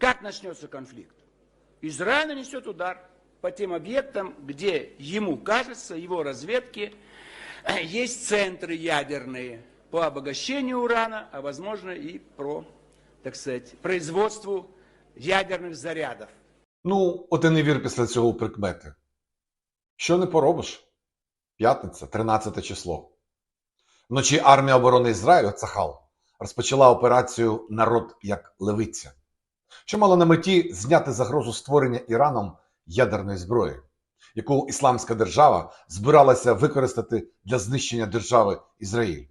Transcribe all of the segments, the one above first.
как начнется конфликт? Израиль нанесет удар по тем объектам, где ему кажется, его разведки, есть центры ядерные по обогащению урана, а возможно и про, так сказать, производству ядерных зарядов. Ну, от і не вір після цього у прикмети. Що не поробиш? П'ятниця, 13 число. Вночі армія оборони Ізраїлю Цахал розпочала операцію Народ як левиця, що мала на меті зняти загрозу створення Іраном ядерної зброї, яку Ісламська держава збиралася використати для знищення держави Ізраїль.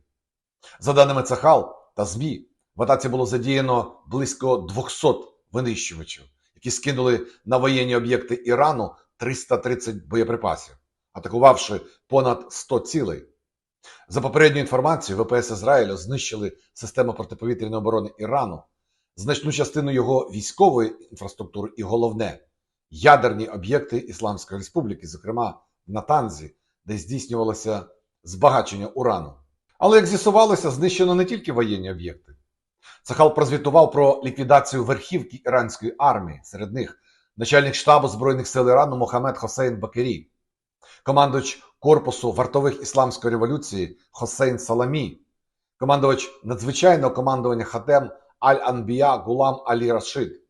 За даними Цахал та ЗМІ, в атаці було задіяно близько 200 винищувачів, які скинули на воєнні об'єкти Ірану 330 боєприпасів, атакувавши понад 100 цілей. За попередньою інформацією, ВПС Ізраїлю знищили систему протиповітряної оборони Ірану, значну частину його військової інфраструктури і головне ядерні об'єкти Ісламської Республіки, зокрема в Натанзі, де здійснювалося збагачення урану. Але як з'ясувалося, знищено не тільки воєнні об'єкти. Цахал прозвітував про ліквідацію верхівки іранської армії, серед них начальник штабу Збройних сил Ірану Мохамед Хосейн Бакері, командувач корпусу вартових ісламської революції Хосейн Саламі, командувач надзвичайного командування Хатем Аль-Анбія Гулам Алі Рашид.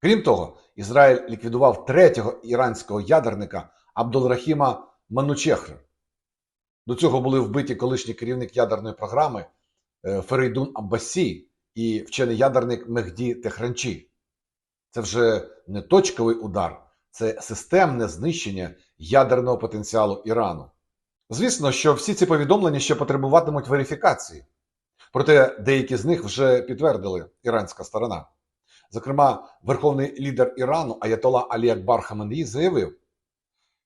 Крім того, Ізраїль ліквідував третього іранського ядерника Абдулрахіма Манучехра. До цього були вбиті колишній керівник ядерної програми е, Ферейдун Аббасі і вчений ядерник Мехді Техранчі. Це вже не точковий удар, це системне знищення ядерного потенціалу Ірану. Звісно, що всі ці повідомлення ще потребуватимуть верифікації, проте деякі з них вже підтвердили іранська сторона. Зокрема, верховний лідер Ірану Аятола Алі Акбар Хаменеї заявив,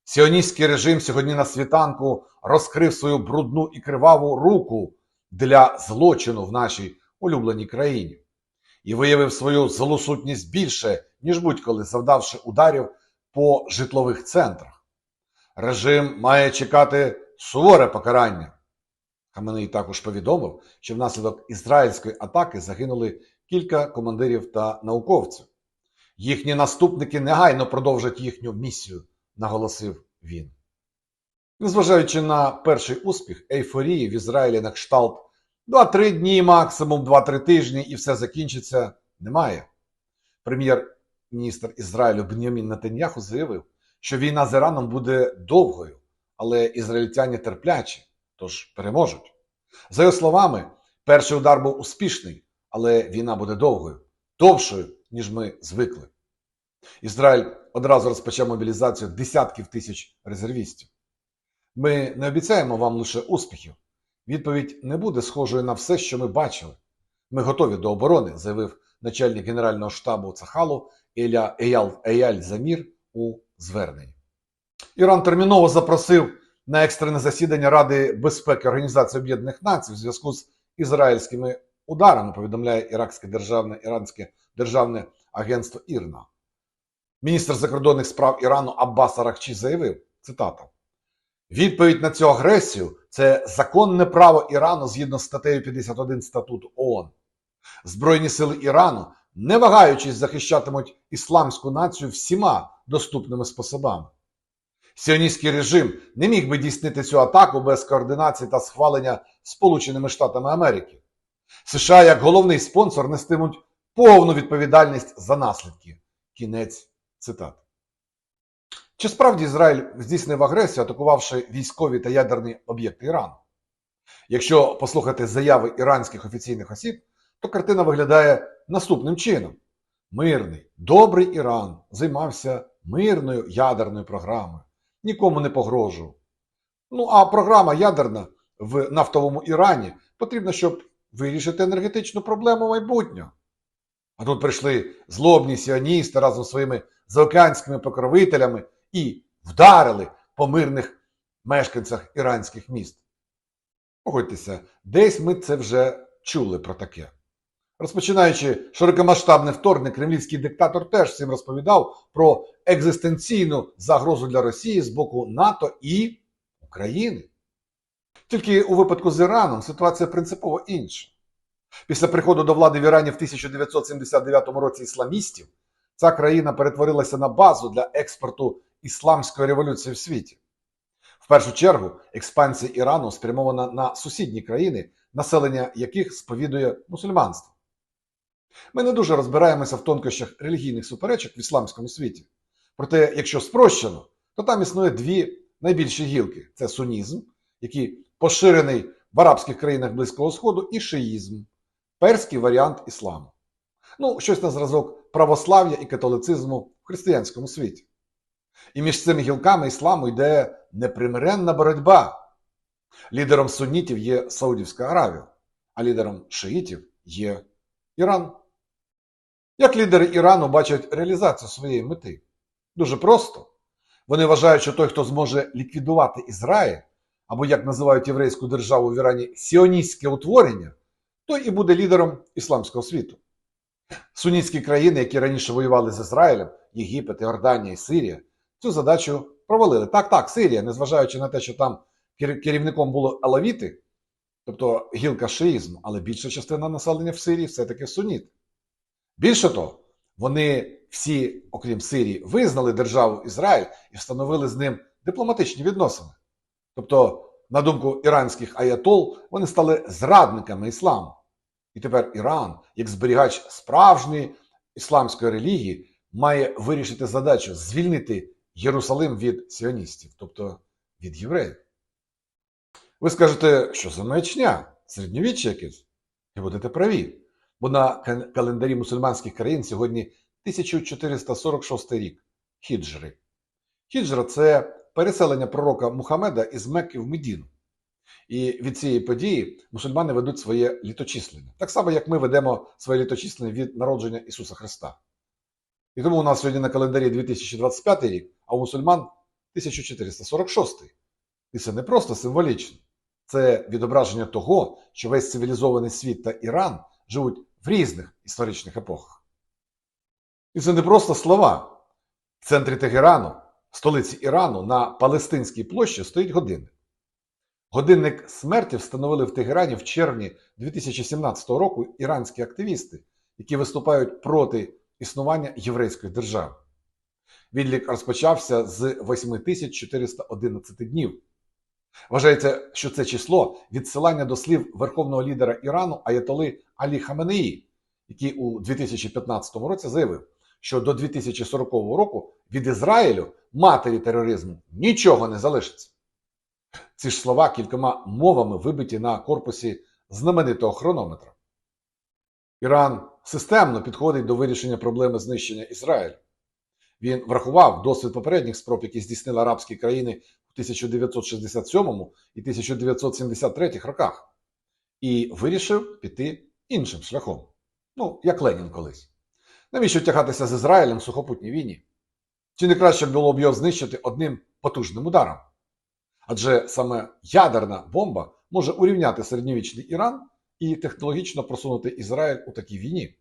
Сіоністський режим сьогодні на світанку розкрив свою брудну і криваву руку для злочину в нашій улюбленій країні і виявив свою злу сутність більше, ніж будь-коли завдавши ударів по житлових центрах. Режим має чекати суворе покарання. Хаменей також повідомив, що внаслідок ізраїльської атаки загинули кілька командирів та науковців. Їхні наступники негайно продовжать їхню місію, наголосив він. Незважаючи на перший успіх, ейфорії в Ізраїлі на кшталт 2-3 дні, максимум 2-3 тижні, і все закінчиться, немає. Прем'єр-міністр Ізраїлю Бенямін Нетаньяху заявив, що війна з Іраном буде довгою, але ізраїльтяні терплячі, тож переможуть. За його словами, перший удар був успішний, але війна буде довгою, довшою, ніж ми звикли. Ізраїль одразу розпочав мобілізацію десятків тисяч резервістів. Ми не обіцяємо вам лише успіхів. Відповідь не буде схожою на все, що ми бачили. Ми готові до оборони, заявив начальник Генерального штабу Цахалу Еяль Замір у зверненні. Іран терміново запросив на екстрене засідання Ради безпеки Організації Об'єднаних Націй в зв'язку з ізраїльськими ударами, повідомляє Іракське державне Іранське державне агентство Ірна. Міністр закордонних справ Ірану Аббас Арахчі заявив: цитата. Відповідь на цю агресію це законне право Ірану згідно з статтею 51 статуту ООН. Збройні сили Ірану, не вагаючись, захищатимуть ісламську націю всіма доступними способами. Сіоністський режим не міг би дійснити цю атаку без координації та схвалення Сполученими Штатами Америки. США, як головний спонсор, нестимуть повну відповідальність за наслідки. Кінець цитати. Чи справді Ізраїль здійснив агресію, атакувавши військові та ядерні об'єкти Ірану? Якщо послухати заяви іранських офіційних осіб, то картина виглядає наступним чином: мирний, добрий Іран займався мирною ядерною програмою, нікому не погрожував. Ну а програма ядерна в нафтовому Ірані потрібна, щоб вирішити енергетичну проблему майбутнього. А тут прийшли злобні сіоністи разом зі своїми заокеанськими покровителями і вдарили по мирних мешканцях іранських міст. Погодьтеся, десь ми це вже чули про таке. Розпочинаючи широкомасштабне вторгнення, кремлівський диктатор теж всім розповідав про екзистенційну загрозу для Росії з боку НАТО і України. Тільки у випадку з Іраном ситуація принципово інша. Після приходу до влади в Ірані в 1979 році ісламістів ця країна перетворилася на базу для експорту ісламської революції в світі. В першу чергу експансія Ірану спрямована на сусідні країни, населення яких сповідує мусульманство. Ми не дуже розбираємося в тонкощах релігійних суперечок в ісламському світі. Проте, якщо спрощено, то там існує дві найбільші гілки: це сунізм, який поширений в арабських країнах Близького Сходу, і шиїзм, перський варіант ісламу. Ну, щось на зразок православ'я і католицизму в християнському світі. І між цими гілками ісламу йде непримиренна боротьба. Лідером суннітів є Саудівська Аравія, а лідером шиїтів є Іран. Як лідери Ірану бачать реалізацію своєї мети? Дуже просто. Вони вважають, що той, хто зможе ліквідувати Ізраїль, або як називають єврейську державу в Ірані сіоністське утворення, той і буде лідером ісламського світу. Сунітські країни, які раніше воювали з Ізраїлем, Єгипет, Іорданія і Сирія, цю задачу провалили. Так, так, Сирія, незважаючи на те, що там керівником було алавіти, тобто гілка шиїзму, але більша частина населення в Сирії все-таки суніт. Більше того, вони всі, окрім Сирії, визнали державу Ізраїль і встановили з ним дипломатичні відносини. Тобто, на думку іранських аятол, вони стали зрадниками ісламу. І тепер Іран, як зберігач справжньої ісламської релігії, має вирішити задачу звільнити Єрусалим від сіоністів, тобто від євреїв. Ви скажете, що за маячня, середньовіччя якесь? І будете праві. Бо на календарі мусульманських країн сьогодні 1446 рік хіджри. Хіджра це переселення пророка Мухаммеда із Мекки в Медіну. І від цієї події мусульмани ведуть своє літочислення. Так само, як ми ведемо своє літочислення від народження Ісуса Христа. І тому у нас сьогодні на календарі 2025 рік, а у мусульман 1446. І це не просто символічно. Це відображення того, що весь цивілізований світ та Іран живуть в різних історичних епохах. І це не просто слова. В центрі Тегерану, столиці Ірану, на Палестинській площі стоїть годинник. Годинник смерті встановили в Тегерані в червні 2017 року іранські активісти, які виступають проти існування єврейської держави. Відлік розпочався з 8411 днів. Вважається, що це число відсилання до слів верховного лідера Ірану Аятоли Алі Хаменеї, який у 2015 році заявив, що до 2040 року від Ізраїлю, матері тероризму, нічого не залишиться. Ці ж слова кількома мовами вибиті на корпусі знаменитого хронометра. Іран системно підходить до вирішення проблеми знищення Ізраїлю. Він врахував досвід попередніх спроб, які здійснили арабські країни 1967 і 1973 роках, і вирішив піти іншим шляхом. Ну, як Ленін колись. Навіщо тягатися з Ізраїлем в сухопутній війні? Чи не краще було б його знищити одним потужним ударом? Адже саме ядерна бомба може урівняти середньовічний Іран і технологічно просунути Ізраїль у такій війні.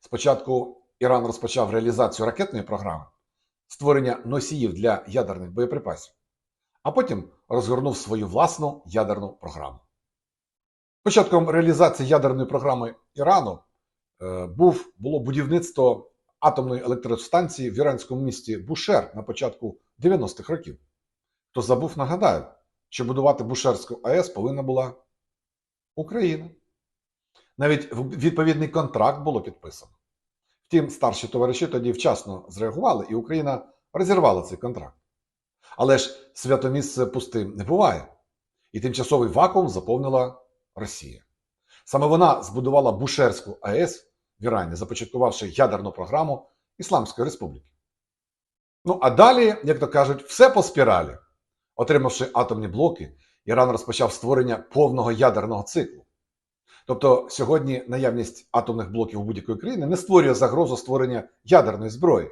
Спочатку Іран розпочав реалізацію ракетної програми, створення носіїв для ядерних боєприпасів, а потім розгорнув свою власну ядерну програму. Початком реалізації ядерної програми Ірану е, був, було будівництво атомної електростанції в іранському місті Бушер на початку 90-х років. Хто забув, нагадаю, що будувати Бушерську АЕС повинна була Україна. Навіть відповідний контракт було підписано. Втім, старші товариші тоді вчасно зреагували, і Україна розірвала цей контракт. Але ж святомісце пустим не буває. І тимчасовий вакуум заповнила Росія. Саме вона збудувала Бушерську АЕС в Ірані, започаткувавши ядерну програму Ісламської Республіки. Ну а далі, як то кажуть, все по спіралі. Отримавши атомні блоки, Іран розпочав створення повного ядерного циклу. Тобто сьогодні наявність атомних блоків у будь-якої країни не створює загрозу створення ядерної зброї.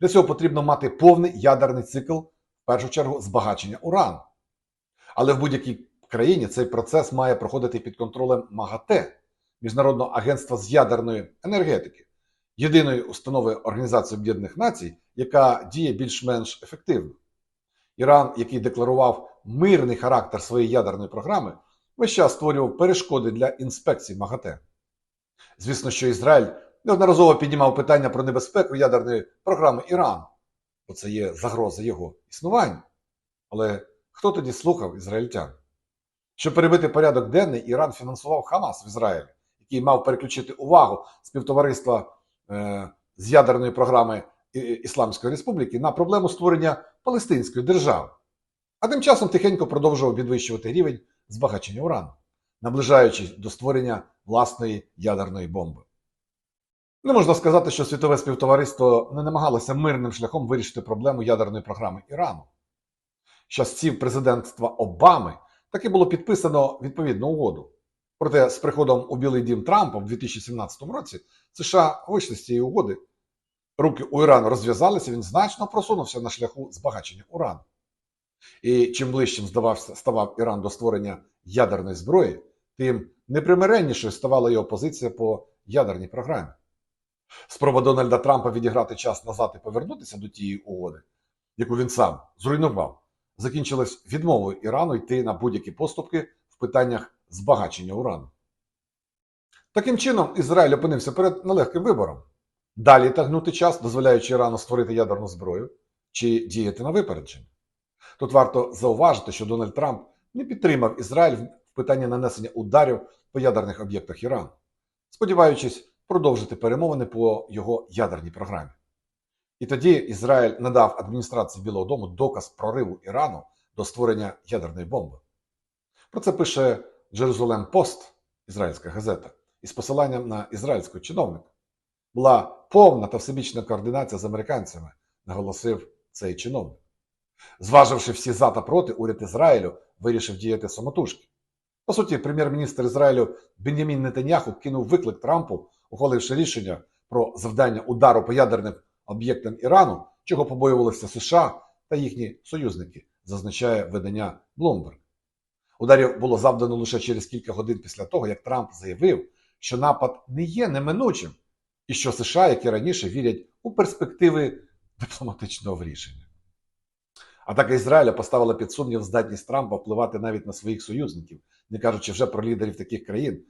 Для цього потрібно мати повний ядерний цикл, першу чергу, збагачення урану. Але в будь-якій країні цей процес має проходити під контролем МАГАТЕ, Міжнародного агентства з ядерної енергетики, єдиної установи Організації Об'єднаних Націй, яка діє більш-менш ефективно. Іран, який декларував мирний характер своєї ядерної програми, весь час створював перешкоди для інспекцій МАГАТЕ. Звісно, що Ізраїль неодноразово піднімав питання про небезпеку ядерної програми Ірану, бо це є загроза його існування. Але хто тоді слухав ізраїльтян? Щоб перебити порядок денний, Іран фінансував Хамас в Ізраїлі, який мав переключити увагу співтовариства е, з ядерної програми Ісламської Республіки на проблему створення Палестинської держави. А тим часом тихенько продовжував підвищувати рівень збагачення урану, наближаючись до створення власної ядерної бомби. Не можна сказати, що світове співтовариство не намагалося мирним шляхом вирішити проблему ядерної програми Ірану. З часів президентства Обами таки було підписано відповідну угоду. Проте з приходом у Білий Дім Трампа в 2017 році США вийшли з цієї угоди. Руки у Ірану розв'язалися, він значно просунувся на шляху збагачення урану. І чим ближчим здавався, ставав Іран до створення ядерної зброї, тим непримиреннішою ставала його позиція по ядерній програмі. Спроба Дональда Трампа відіграти час назад і повернутися до тієї угоди, яку він сам зруйнував, закінчилась відмовою Ірану йти на будь-які поступки в питаннях збагачення урану. Таким чином, Ізраїль опинився перед нелегким вибором: далі тягнути час, дозволяючи Ірану створити ядерну зброю, чи діяти на випередження. Тут варто зауважити, що Дональд Трамп не підтримав Ізраїль в питанні нанесення ударів по ядерних об'єктах Ірану, сподіваючись продовжити перемовини по його ядерній програмі. І тоді Ізраїль надав адміністрації Білого Дому доказ прориву Ірану до створення ядерної бомби. Про це пише Jerusalem Post, ізраїльська газета, із посиланням на ізраїльського чиновника. Була повна та всебічна координація з американцями, наголосив цей чиновник. Зваживши всі за та проти, уряд Ізраїлю вирішив діяти самотужки. По суті, прем'єр-міністр Ізраїлю Бенямін Нетаньяху кинув виклик Трампу, ухваливши рішення про завдання удару по ядерним об'єктам Ірану, чого побоювалися США та їхні союзники, зазначає видання Bloomberg. Ударів було завдано лише через кілька годин після того, як Трамп заявив, що напад не є неминучим, і що США, як і раніше, вірять у перспективи дипломатичного рішення. Атака Ізраїля поставила під сумнів здатність Трампа впливати навіть на своїх союзників, не кажучи вже про лідерів таких країн,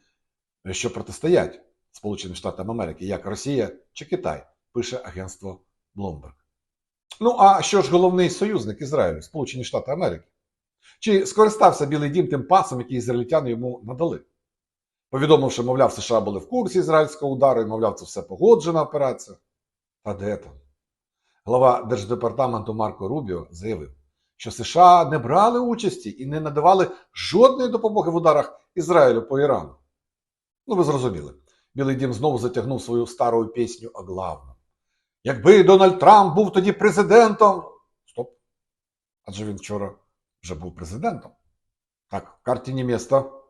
що протистоять Сполученим Штатам Америки, як Росія чи Китай, пише агентство Bloomberg. Ну а що ж головний союзник Ізраїлю, Сполучені Штати Америки? Чи скористався Білий Дім тим пасом, який ізраїльтяни йому надали? Повідомивши, мовляв, США були в курсі ізраїльського удару, і, мовляв, це все погоджена операція. Та де там? Глава Держдепартаменту Марко Рубіо заявив, що США не брали участі і не надавали жодної допомоги в ударах Ізраїлю по Ірану. Ну, ви зрозуміли. Білий Дім знову затягнув свою стару пісню о главному. Якби Дональд Трамп був тоді президентом. Стоп. Адже він вчора вже був президентом. Так, в карті не місто.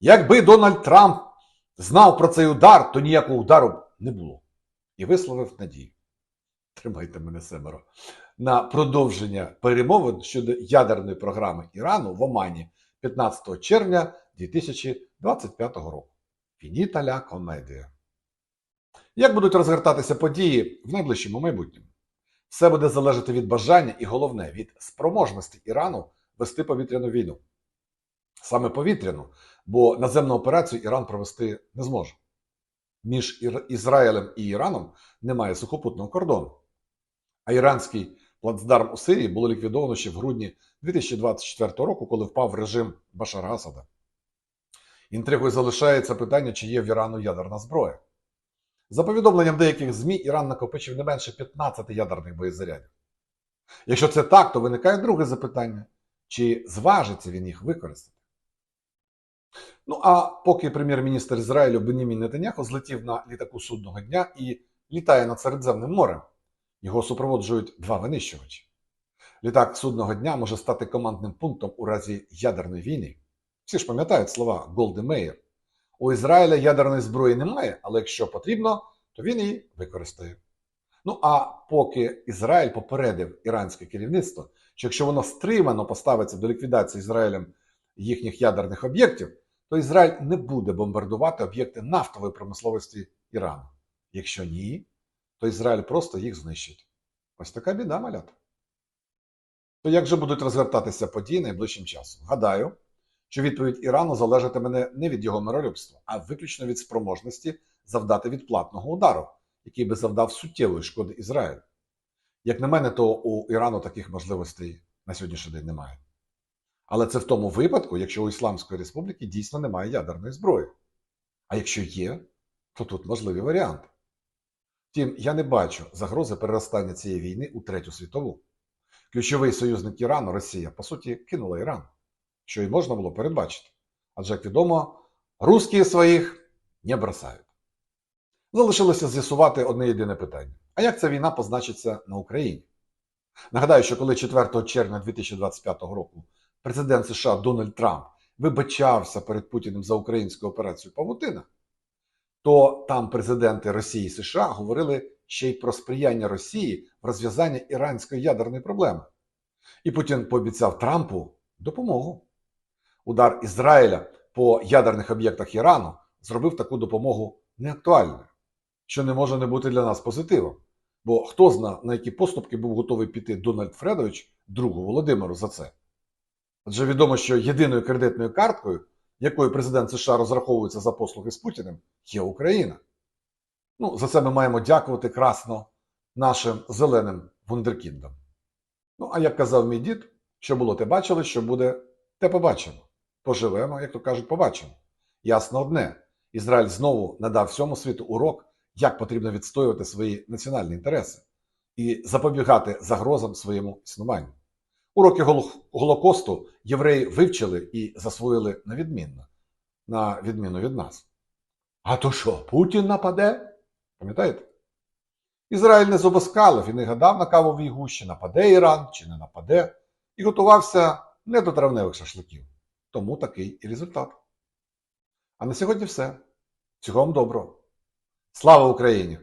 Якби Дональд Трамп знав про цей удар, то ніякого удару не було. І висловив надію. Тримайте мене семеро. На продовження перемовин щодо ядерної програми Ірану в Омані 15 червня 2025 року. Фініта ля комедія. Як будуть розгортатися події в найближчому майбутньому? Все буде залежати від бажання і головне від спроможності Ірану вести повітряну війну. Саме повітряну, бо наземну операцію Іран провести не зможе. Між Ізраїлем і Іраном немає сухопутного кордону. А іранський плацдарм у Сирії було ліквідовано ще в грудні 2024 року, коли впав режим Башара Асада. Інтригою залишається питання, чи є в Ірану ядерна зброя. За повідомленням деяких ЗМІ, Іран накопичив не менше 15 ядерних боєзарядів. Якщо це так, то виникає друге запитання: чи зважиться він їх використати? Ну а поки прем'єр-міністр Ізраїлю Бенімін Нетаняху злетів на літаку судного дня і літає над Середземним морем, його супроводжують два винищувачі. Літак судного дня може стати командним пунктом у разі ядерної війни. Всі ж пам'ятають слова Голди Меєр. У Ізраїля ядерної зброї немає, але якщо потрібно, то він її використає. Ну а поки Ізраїль попередив іранське керівництво, що якщо воно стримано поставиться до ліквідації Ізраїлем їхніх ядерних об'єктів, то Ізраїль не буде бомбардувати об'єкти нафтової промисловості Ірану. Якщо ні, то Ізраїль просто їх знищить. Ось така біда, малята. То як же будуть розгортатися події найближчим часом? Гадаю, що відповідь Ірану залежатиме не від його миролюбства, а виключно від спроможності завдати відплатного удару, який би завдав суттєвої шкоди Ізраїлю. Як на мене, то у Ірану таких можливостей на сьогоднішній день немає. Але це в тому випадку, якщо у Ісламської Республіки дійсно немає ядерної зброї. А якщо є, то тут можливі варіанти. Втім, я не бачу загрози переростання цієї війни у третю світову. Ключовий союзник Ірану, Росія, по суті, кинула Іран, що й можна було передбачити. Адже, як відомо, русські своїх не бросають. Залишилося з'ясувати одне єдине питання: а як ця війна позначиться на Україні? Нагадаю, що коли 4 червня 2025 року президент США Дональд Трамп вибачався перед Путіним за українську операцію Павутина, то там президенти Росії і США говорили ще й про сприяння Росії в розв'язанні іранської ядерної проблеми. І Путін пообіцяв Трампу допомогу. Удар Ізраїля по ядерних об'єктах Ірану зробив таку допомогу неактуальною, що не може не бути для нас позитивом. Бо хто зна, на які поступки був готовий піти Дональд Фредович, другу Володимиру, за це. Адже відомо, що єдиною кредитною карткою, якою президент США розраховується за послуги з Путіним, є Україна. Ну, за це ми маємо дякувати красно нашим зеленим вундеркіндам. Ну, а як казав мій дід, що було, те бачили, що буде, те побачимо. Поживемо, як то кажуть, побачимо. Ясно одне: Ізраїль знову надав всьому світу урок, як потрібно відстоювати свої національні інтереси і запобігати загрозам своєму існуванню. Уроки Голо- Голокосту євреї вивчили і засвоїли на відмінно, на відміну від нас. А то що, Путін нападе? Пам'ятаєте? Ізраїль не зобоскалив і не гадав на кавовій гущі, нападе Іран чи не нападе, і готувався не до травневих шашликів. Тому такий і результат. А на сьогодні все. Всього вам доброго. Слава Україні!